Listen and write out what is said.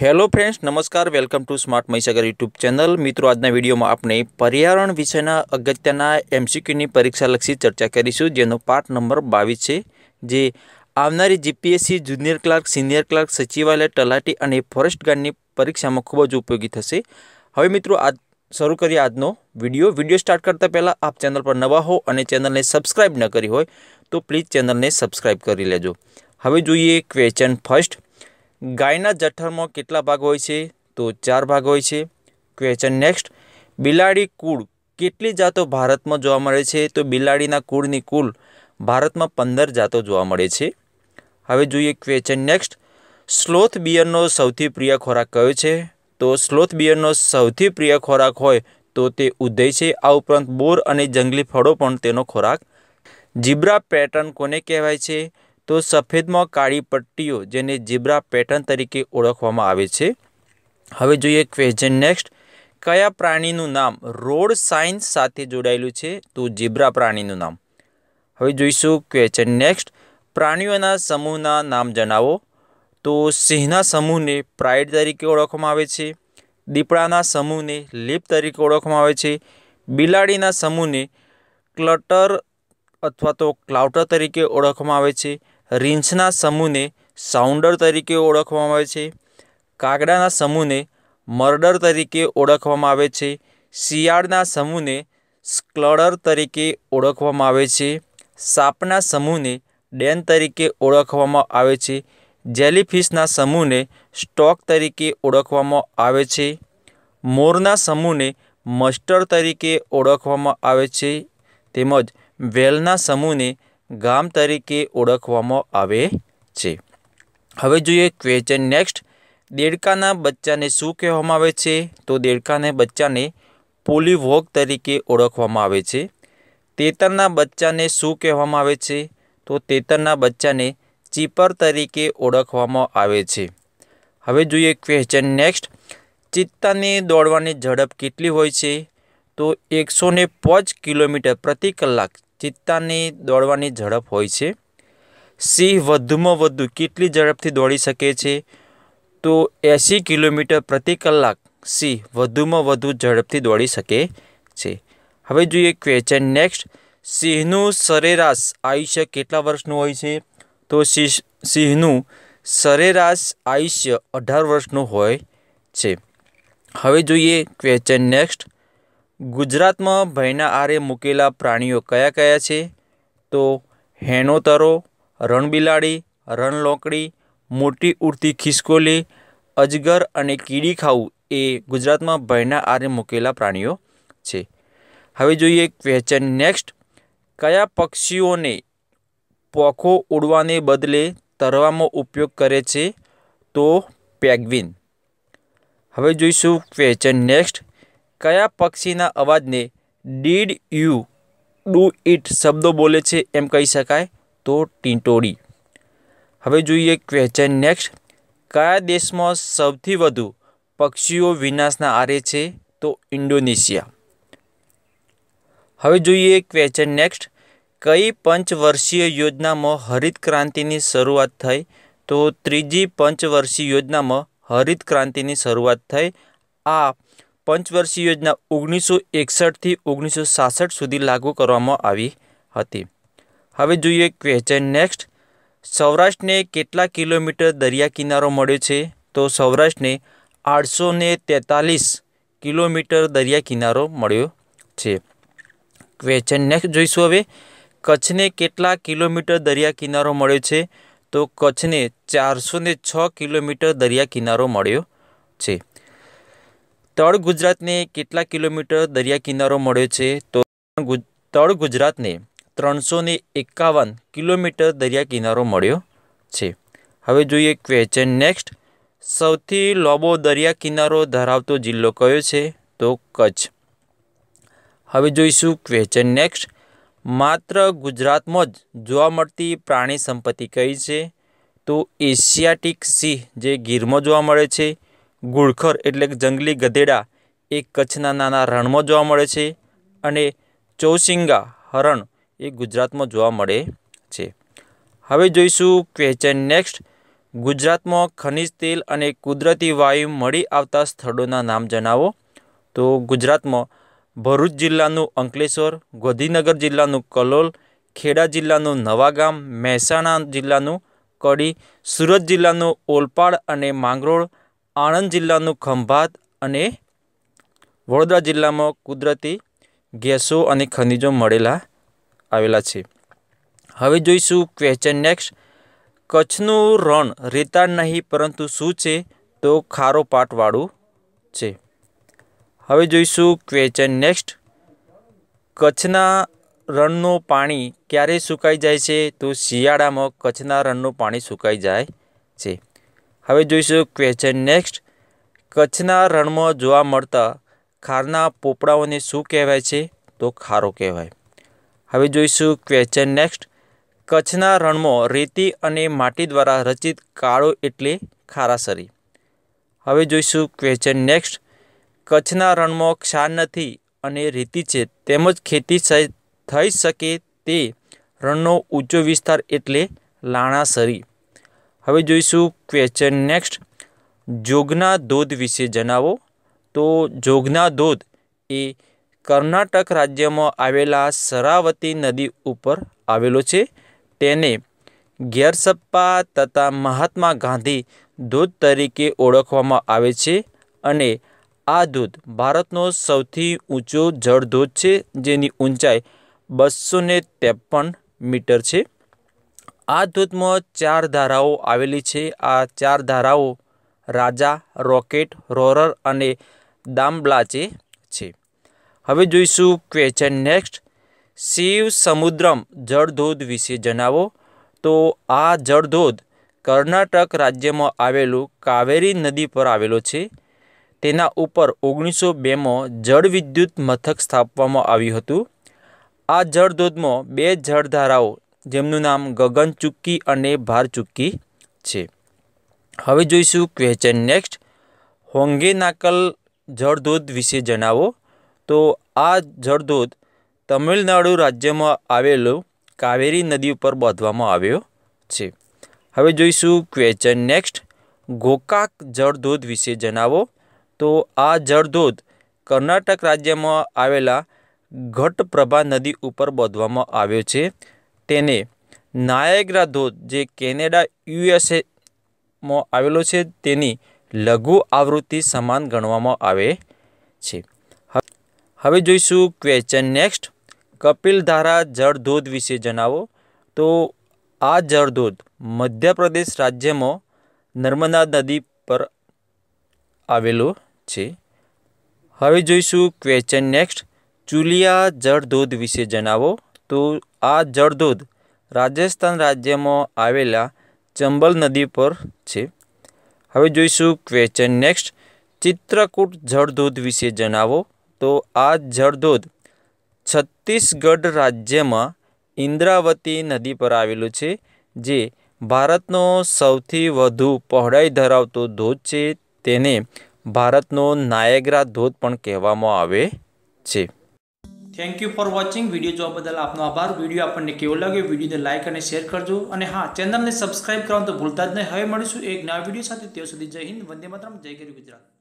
Hello friends નમસ્કાર welcome to smart Mahisagar YouTube channel મિત્રો, આજના વિડીયોમાં આપણે પર્યાવરણ વિષયના અગત્યના એમસીક્યુની પરીક્ષાલક્ષી ચર્ચા કરીશું, જેનો પાઠ નંબર બાવીસ છે, જે આવનારી GPSC junior clerk senior clerk સચિવાલય, તલાટી અને ફોરેસ્ટ ગાર્ડની પરીક્ષામાં ખૂબ જ ઉપયોગી થશે. હવે મિત્રો, આજ શરૂ કરીએ આજનો વીડિયો. વીડિયો સ્ટાર્ટ કરતાં પહેલાં આપ ચેનલ પર નવા હો અને ચેનલને સબસ્ક્રાઈબ ન કરી હોય, તો પ્લીઝ ચેનલને સબસ્ક્રાઈબ કરી લેજો. હવે જોઈએ ક્વેશ્ચન ફર્સ્ટ ગાયના જઠરમાં કેટલા ભાગ હોય છે? તો ચાર ભાગ હોય છે. ક્વેશ્ચન નેક્સ્ટ બિલાડી કુળ કેટલી જાતો ભારતમાં જોવા મળે છે? તો બિલાડીના કુળની કુલ ભારતમાં પંદર જાતો જોવા મળે છે. હવે જોઈએ ક્વેશ્ચન નેક્સ્ટ સ્લોથ બિયરનો સૌથી પ્રિય ખોરાક કયો છે? તો સ્લોથ બિયરનો સૌથી પ્રિય ખોરાક હોય તો તે ઉદય છે. આ ઉપરાંત બોર અને જંગલી ફળો પણ તેનો ખોરાક. જીબ્રા પેટર્ન કોને કહેવાય છે? તો સફેદમાં કાળી પટ્ટીઓ જેને જીબ્રા પેટર્ન તરીકે ઓળખવામાં આવે છે. હવે જોઈએ ક્વેશ્ચન નેક્સ્ટ કયા પ્રાણીનું નામ રોડ સાઇન સાથે જોડાયેલું છે? તો જીબ્રા પ્રાણીનું નામ. હવે જોઈશું ક્વેશ્ચન નેક્સ્ટ પ્રાણીઓના સમૂહના નામ જણાવો. તો સિંહના સમૂહને પ્રાઇડ તરીકે ઓળખવામાં આવે છે. દીપડાના સમૂહને લીપ તરીકે ઓળખવામાં આવે છે. બિલાડીના સમૂહને ક્લટર અથવા તો ક્લાઉટર તરીકે ઓળખવામાં આવે છે. રીંછના સમૂહને સાઉન્ડર તરીકે ઓળખવામાં આવે છે. કાગડાના સમૂહને મર્ડર તરીકે ઓળખવામાં આવે છે. શિયાળના સમૂહને સ્ક્લડર તરીકે ઓળખવામાં આવે છે. સાપના સમૂહને ડેન તરીકે ઓળખવામાં આવે છે. જેલીફિશના સમૂહને સ્ટોક તરીકે ઓળખવામાં આવે છે. મોરના સમૂહને મસ્ટર તરીકે ઓળખવામાં આવે છે. તેમજ વેલના સમૂહને ગામ તરીકે ઓળખવામાં આવે છે. હવે જોઈએ ક્વેશ્ચન નેક્સ્ટ દેડકાના બચ્ચાને શું કહેવામાં આવે છે? તો દેડકાને બચ્ચાને પોલીવોગ તરીકે ઓળખવામાં આવે છે. તેતરના બચ્ચાને શું કહેવામાં આવે છે? તો તેતરના બચ્ચાને ચીપર તરીકે ઓળખવામાં આવે છે. હવે જોઈએ ક્વેશ્ચન નેક્સ્ટ ચિત્તાની દોડવાની ઝડપ કેટલી હોય છે? તો એકસો પાંચ કિલોમીટર પ્રતિ કલાક ચિત્તાની દોડવાની ઝડપ હોય છે. સિંહ વધુમાં વધુ કેટલી ઝડપથી દોડી શકે છે? તો એંસી કિલોમીટર પ્રતિ કલાક સિંહ વધુમાં વધુ ઝડપથી દોડી શકે છે. હવે જોઈએ ક્વેશ્ચન નેક્સ્ટ સિંહનું સરેરાશ આયુષ્ય કેટલા વર્ષનું હોય છે? તો સિંહનું સરેરાશ આયુષ્ય અઢાર વર્ષનું હોય છે. હવે જોઈએ ક્વેશ્ચન નેક્સ્ટ ગુજરાતમાં ભયના આરે મૂકેલા પ્રાણીઓ કયા કયા છે? તો હેણોતરો રણબિલાડી, રણલોકડી, મોટી ઉડતી ખિસકોલી, અજગર અને કીડી ખાવું એ ગુજરાતમાં ભયના આરે મૂકેલા પ્રાણીઓ છે. હવે જોઈએ ક્વેશ્ચન નેક્સ્ટ કયા પક્ષીઓને પોખો ઉડવાને બદલે તરવામાં ઉપયોગ કરે છે? તો પેગ્વિન. હવે જોઈશું ક્વેશ્ચન નેક્સ્ટ કયા પક્ષીના અવાજને ડીડ યુ ડુ ઇટ શબ્દો બોલે છે એમ કહી શકાય તો ટીંટોળી. હવે જોઈએ ક્વેશ્ચન નેક્સ્ટ કયા દેશમાં સૌથી વધુ પક્ષીઓ વિનાશના આરે છે તો ઇન્ડોનેશિયા? હવે જોઈએ ક્વેશ્ચન નેક્સ્ટ કઈ પંચવર્ષીય યોજનામાં હરિત ક્રાંતિની શરૂઆત થઈ તો ત્રીજી પંચવર્ષીય યોજનામાં હરિત ક્રાંતિની શરૂઆત થઈ? આ પંચવર્ષીય યોજના ઓગણીસો એકસઠથી ઓગણીસો સાસઠ સુધી લાગુ કરવામાં આવી હતી. હવે જોઈએ ક્વેશ્ચન નેક્સ્ટ સૌરાષ્ટ્રને કેટલા કિલોમીટર દરિયા કિનારો મળ્યો છે? તો સૌરાષ્ટ્રને આઠસો ને તેતાલીસ કિલોમીટર દરિયા કિનારો મળ્યો છે. ક્વેશ્ચન નેક્સ્ટ જોઈશું હવે કચ્છને કેટલા કિલોમીટર દરિયા કિનારો મળ્યો છે? તો કચ્છને ચારસો છ કિલોમીટર દરિયા કિનારો મળ્યો છે. તળ ગુજરાતને કેટલા કિલોમીટર દરિયા કિનારો મળ્યો છે? તો તળ ગુજરાતને ત્રણસો એકાવન કિલોમીટર દરિયા કિનારો મળ્યો છે. હવે જોઈએ ક્વેશ્ચન નેક્સ્ટ સૌથી લાંબો દરિયા કિનારો ધરાવતો જિલ્લો કયો છે? તો કચ્છ. હવે જોઈશું ક્વેશ્ચન નેક્સ્ટ માત્ર ગુજરાતમાં જ જોવા મળતી પ્રાણી સંપત્તિ કઈ છે? તો એશિયાટિક સિંહ, જે ગીરમાં જોવા મળે છે. ગુળખર એટલે કે જંગલી ગધેડા એ કચ્છના નાના રણમાં જોવા મળે છે અને ચૌસિંગા હરણ એ ગુજરાતમાં જોવા મળે છે. હવે જોઈશું ક્વેશ્ચન નેક્સ્ટ ગુજરાતમાં ખનિજ તેલ અને કુદરતી વાયુ મળી આવતા સ્થળોના નામ જણાવો. તો ગુજરાતમાં ભરૂચ જિલ્લાનું અંકલેશ્વર, ગાંધીનગર જિલ્લાનું કલોલ, ખેડા જિલ્લાનું નવાગામ, મહેસાણા જિલ્લાનું કડી, સુરત જિલ્લાનું ઓલપાડ અને માંગરોળ આણંદ જિલ્લાનું ખંભાત અને વડોદરા જિલ્લામાં કુદરતી ગેસો અને ખનિજો મળેલા આવેલા છે. હવે જોઈશું ક્વેશ્ચન નેક્સ્ટ કચ્છનું રણ રેતાળ નહીં પરંતુ શું છે? તો ખારો પાટવાળું છે. હવે જોઈશું ક્વેશ્ચન નેક્સ્ટ કચ્છના રણનું પાણી ક્યારે સુકાઈ જાય છે? તો શિયાળામાં કચ્છના રણનું પાણી સુકાઈ જાય છે. હવે જોઈશું ક્વેશ્ચન નેક્સ્ટ કચ્છના રણમાં જોવા મળતા ખારના પોપડાઓને શું કહેવાય છે? તો ખારો કહેવાય. હવે જોઈશું ક્વેશ્ચન નેક્સ્ટ કચ્છના રણમાં રેતી અને માટી દ્વારા રચિત કાળો એટલે ખારાસરી હવે જોઈશું ક્વેશ્ચન નેક્સ્ટ કચ્છના રણમાં ક્ષાર નથી અને રેતી છે. તેમજ ખેતી થઈ શકે તે રણનો ઊંચો વિસ્તાર એટલે લાણાસરી હવે જોઈશું ક્વેશ્ચન નેક્સ્ટ જોગના ધોધ વિશે જણાવો. તો જોગના ધોધ એ કર્ણાટક રાજ્યમાં આવેલા શરાવતી નદી ઉપર આવેલો છે. તેને ગેરસપ્પા તથા મહાત્મા ગાંધી ધોધ તરીકે ઓળખવામાં આવે છે અને આ ધોધ ભારતનો સૌથી ઊંચો જળધોધ છે જેની ઊંચાઈ બસો ત્રેપન મીટર છે. આ ધોધમાં ચાર ધારાઓ આવેલી છે. આ ચાર ધારાઓ રાજા, રોકેટ, રોરર અને દામબ્લાચે છે. હવે જોઈશું ક્વેશ્ચન નેક્સ્ટ શિવ સમુદ્રમ જળધોધ વિશે જણાવો. તો આ જળધોધ કર્ણાટક રાજ્યમાં આવેલું કાવેરી નદી પર આવેલો છે. તેના ઉપર ઓગણીસો બેમાં જળવિદ્યુત મથક સ્થાપવામાં આવ્યું હતું. આ જળધોધમાં બે જળધારાઓ જેમનું નામ ગગનચુક્કી અને ભારચુક્કી છે. હવે જોઈશું ક્વેશ્ચન નેક્સ્ટ હોંગે નાકલ જળધોધ વિશે જણાવો. તો આ જળધોધ તમિલનાડુ રાજ્યમાં આવેલો કાવેરી નદી ઉપર બાંધવામાં આવ્યો છે. હવે જોઈશું ક્વેશ્ચન નેક્સ્ટ ગોકાક જળધોધ વિશે જણાવો. તો આ જળધોધ કર્ણાટક રાજ્યમાં આવેલા ઘટપ્રભા નદી ઉપર બાંધવામાં આવ્યો છે. તેને નાયગ્રા ધોધ, જે કેનેડા યુએસએમાં આવેલો છે, તેની લઘુ આવૃત્તિ સમાન ગણવામાં આવે છે. હવે જોઈશું ક્વેશ્ચન નેક્સ્ટ કપિલધારા જળધોધ વિશે જણાવો. તો આ જળધોધ મધ્યપ્રદેશ રાજ્યમાં નર્મદા નદી પર આવેલો છે. હવે જોઈશું ક્વેશ્ચન નેક્સ્ટ ચુલિયા જળધોધ વિશે જણાવો. તો આ જળધોધ રાજસ્થાન રાજ્યમાં આવેલા ચંબલ નદી પર છે. હવે જોઈશું ક્વેશ્ચન નેક્સ્ટ ચિત્રકૂટ જળધોધ વિશે જણાવો. તો આ જળધોધ છત્તીસગઢ રાજ્યમાં ઇન્દ્રાવતી નદી પર આવેલું છે, જે ભારતનો સૌથી વધુ પહોળાઈ ધરાવતો ધોધ છે. તેને ભારતનો નાયગ્રા ધોધ પણ કહેવામાં આવે છે. Thank you for watching video જોવા બદલ આપનો આભાર. વીડિયો આપણને કેવો લાગ્યો? વિડીયોને લાઇક અને શેર કરજો. અને હા ચેનલને સબસ્ક્રાઇબ કરવાનું તો ભૂલતા જ નહીં. હવે મળીશું એક નવા વીડિયો સાથે. ત્યાં સુધી જય હિન્દ. વંદે માતરમ. જય ગરી ગુજરાત.